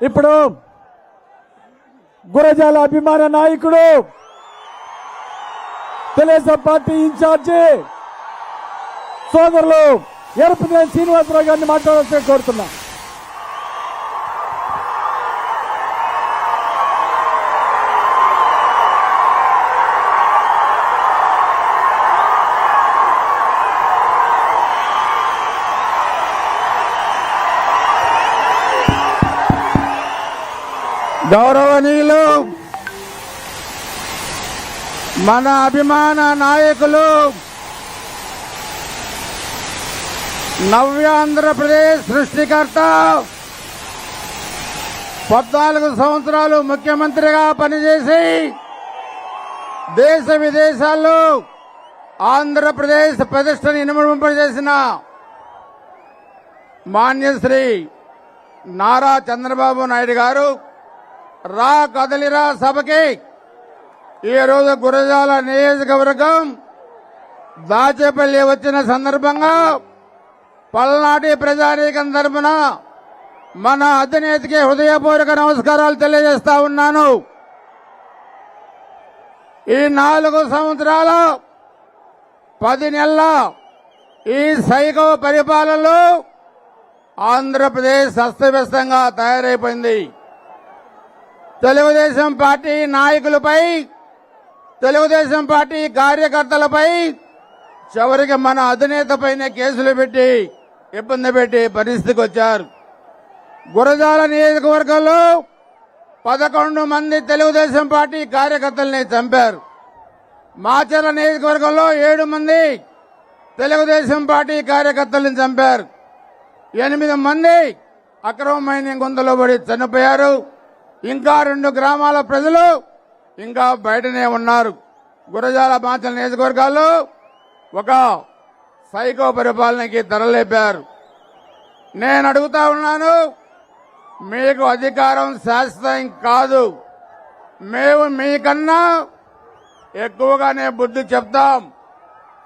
ఇప్పుడు గురజాల అభిమాన నాయకుడు తెలుగుదేశం పార్టీ ఇన్ఛార్జి సోదరులు ఎరుపు శ్రీనివాసరావు గారిని మాట్లాడాల్సి కోరుతున్నా. గౌరవనీయులు మన అభిమాన నాయకులు నవ్యాంధ్రప్రదేశ్ సృష్టికర్త పద్నాలుగు సంవత్సరాలు ముఖ్యమంత్రిగా పనిచేసి దేశ విదేశాల్లో ఆంధ్రప్రదేశ్ ప్రతిష్టను ఇనుమడింపజేసిన మాన్యశ్రీ నారా చంద్రబాబు నాయుడు గారు రా కదలిరా సభకి. ఈ రోజు గురజాల నియోజకవర్గం దాచేపల్లి వచ్చిన సందర్భంగా పల్నాటి ప్రజానీకం తరపున మన అధినేతకి హృదయపూర్వక నమస్కారాలు తెలియజేస్తా ఉన్నాను. ఈ నాలుగు సంవత్సరాల పది నెలల ఈ సైకో పరిపాలనలో ఆంధ్రప్రదేశ్ అస్తవ్యస్తంగా తయారైపోయింది. తెలుగుదేశం పార్టీ నాయకులపై తెలుగుదేశం పార్టీ కార్యకర్తలపై చివరికి మన అధినేతపైనే కేసులు పెట్టి ఇబ్బంది పెట్టి పరిస్థితికి వచ్చారు. గురజాల నియోజకవర్గంలో పదకొండు మంది తెలుగుదేశం పార్టీ కార్యకర్తల్ని చంపారు. మాచర్ల నియోజకవర్గంలో ఏడు మంది తెలుగుదేశం పార్టీ కార్యకర్తల్ని చంపారు. ఎనిమిది మంది అక్రమ మైనింగ్ గుంతలో పడి చనిపోయారు. ఇంకా రెండు గ్రామాల ప్రజలు ఇంకా బయటనే ఉన్నారు. గురజాల మాచల నియోజకవర్గాల్లో ఒక సైకో పరిపాలనకి ధరలేపారు నేను అడుగుతా ఉన్నాను మీకు అధికారం శాశ్వతం కాదు. మేము మీకన్నా ఎక్కువగానే బుద్ధి చెప్తాం.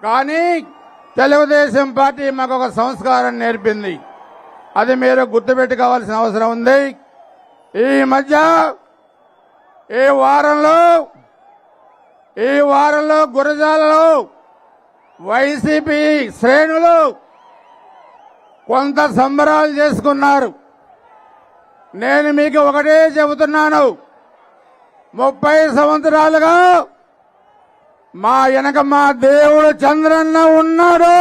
కానీ తెలుగుదేశం పార్టీ మాకు ఒక సంస్కారం నేర్పింది. అది మీరు గుర్తుపెట్టుకోవాల్సిన అవసరం ఉంది. ఈ మధ్య ఈ వారంలో ఈ వారంలో గురజాలలో వైసీపీ శ్రేణులు కొంత సంబరాలు చేసుకున్నారు. నేను మీకు ఒకటే చెబుతున్నాను. ముప్పై సంవత్సరాలుగా మా వెనక మా దేవుడు చంద్రన్న ఉన్నాడు.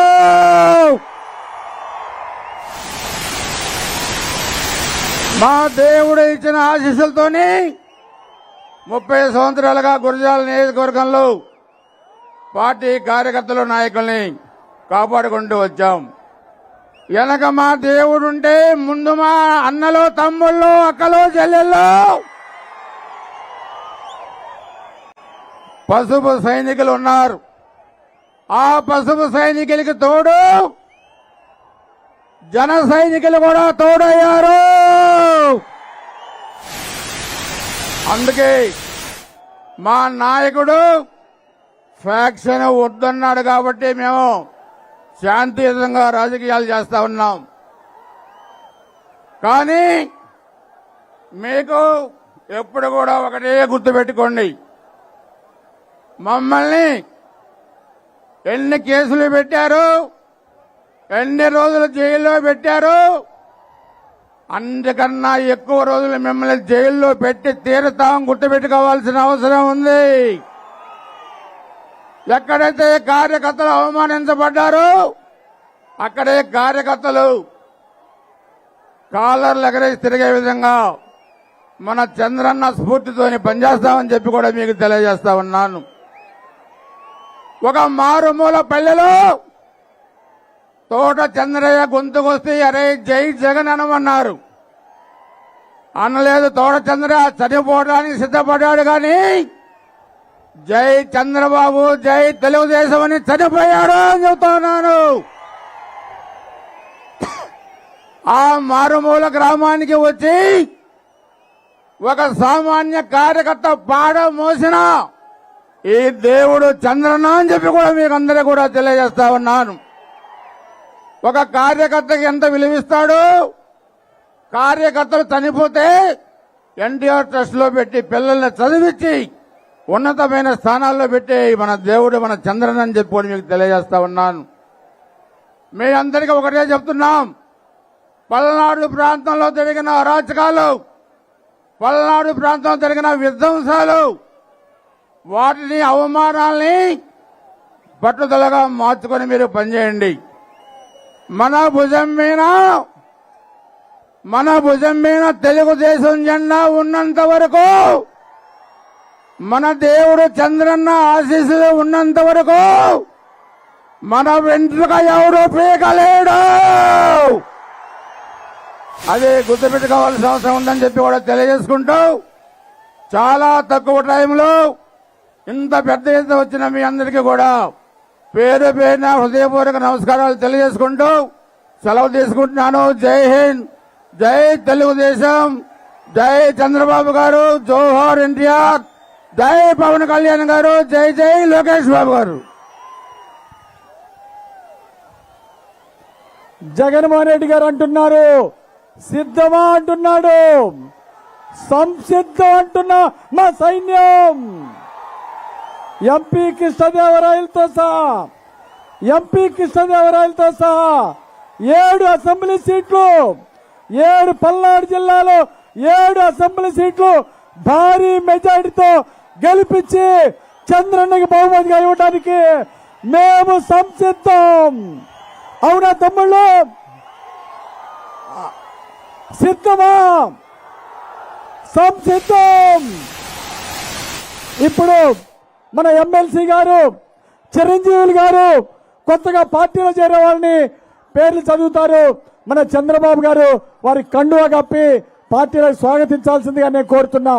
మా దేవుడు ఇచ్చిన ఆశీస్సులతోని ముప్పై సంవత్సరాలుగా గురజాల నియోజకవర్గంలో పార్టీ కార్యకర్తలు నాయకుల్ని కాపాడుకుంటూ వచ్చాం. వెనక మా దేవుడుంటే ముందు మా అన్నలో తమ్ముళ్ళు అక్కలో చెల్లెళ్ళు పసుపు సైనికులు ఉన్నారు. ఆ పసుపు సైనికులకి తోడు జన సైనికులు కూడా తోడయ్యారు. అందుకే మా నాయకుడు ఫ్యాక్షన్ వద్దన్నాడు కాబట్టి మేము శాంతియుతంగా రాజకీయాలు చేస్తా ఉన్నాం. కానీ మీకు ఎప్పుడు కూడా ఒకటే గుర్తుపెట్టుకోండి. మమ్మల్ని ఎన్ని కేసులు పెట్టారు? ఎన్ని రోజులు జైల్లో పెట్టారు? అందుకన్నా ఎక్కువ రోజులు మిమ్మల్ని జైల్లో పెట్టి తీరుతాం గుర్తుపెట్టుకోవాల్సిన అవసరం ఉంది. ఎక్కడైతే కార్యకర్తలు అవమానించబడ్డారో అక్కడే కార్యకర్తలు కాలర్లు ఎగరేసి తిరిగే విధంగా మన చంద్రన్న స్ఫూర్తితోని పనిచేస్తామని చెప్పి కూడా మీకు తెలియజేస్తా ఉన్నాను. ఒక మారుమూల పల్లెలో తోట చంద్రయ్య గొంతుకొస్తే అరే జై జగన్ అనమన్నారు. అనలేదు తోడచంద్ర చనిపోవడానికి సిద్ధపడ్డాడు కానీ జై చంద్రబాబు జై తెలుగుదేశం అని చనిపోయాడు అని చెబుతున్నాను. ఆ మారుమూల గ్రామానికి వచ్చి ఒక సామాన్య కార్యకర్త పాడ మోసిన ఈ దేవుడు చంద్రనా అని చెప్పి కూడా మీకు అందరూ కూడా తెలియజేస్తా ఉన్నాను. ఒక కార్యకర్తకి ఎంత విలువిస్తాడు కార్యకర్తలు చనిపోతే ఎన్టీఆర్ ట్రస్ట్లో పెట్టి పిల్లల్ని చదివించి ఉన్నతమైన స్థానాల్లో పెట్టి మన దేవుడు మన చంద్రన్ అని చెప్పి మీకు తెలియజేస్తా ఉన్నాను. మీ అందరికీ ఒకటే చెప్తున్నాం. పల్నాడు ప్రాంతంలో జరిగిన అరాచకాలు పల్నాడు ప్రాంతంలో జరిగిన విధ్వంసాలు వాటిని అవమానాల్ని పట్టుదలగా మార్చుకొని మీరు పనిచేయండి. మన భుజం మీద మన భుజం మీద తెలుగుదేశం జెండా ఉన్నంత వరకు మన దేవుడు చంద్రన్న ఆశీస్సులు ఉన్నంత వరకు మన వెంట్రుక ఎవడు పీకలేడు. అది గుర్తుపెట్టుకోవాల్సిన అవసరం ఉందని చెప్పి కూడా తెలియజేసుకుంటూ చాలా తక్కువ టైంలో ఇంత పెద్ద ఎత్తున వచ్చిన మీ అందరికీ కూడా పేరు పేరున హృదయపూర్వక నమస్కారాలు తెలియజేసుకుంటూ సెలవు తీసుకుంటున్నాను. జై హింద్. జై తెలుగుదేశం జై చంద్రబాబు గారు జోహార్ ఎన్టీఆర్ జై పవన్ కళ్యాణ్ గారు జై జై లోకేష్ బాబు గారు. జగన్మోహన్ రెడ్డి గారు అంటున్నారు సిద్ధమా అంటున్నాడు సంసిద్ధం అంటున్న మా సైన్యం. ఎంపీ కృష్ణదేవరాయలతో సహా ఎంపీ కృష్ణదేవరాయలతో సహా ఏడు అసెంబ్లీ సీట్లు ఏడు పల్నాడు జిల్లాలో ఏడు అసెంబ్లీ సీట్లు భారీ మెజారిటీతో గెలిపించి చంద్రన్నకి బహుమతిగా ఇవ్వడానికి మేము సంసిద్ధం. అవునా తమ్ముళ్ళు? సిద్ధమా? సంసిద్ధం. ఇప్పుడు మన ఎమ్మెల్సీ గారు చిరంజీవులు గారు కొత్తగా పార్టీలో చేరే వాళ్ళని పేర్లు చదువుతారు. మన చంద్రబాబు గారు వారి కండువా కప్పి పార్టీలకు స్వాగతించాల్సిందిగా నేను కోరుతున్నా.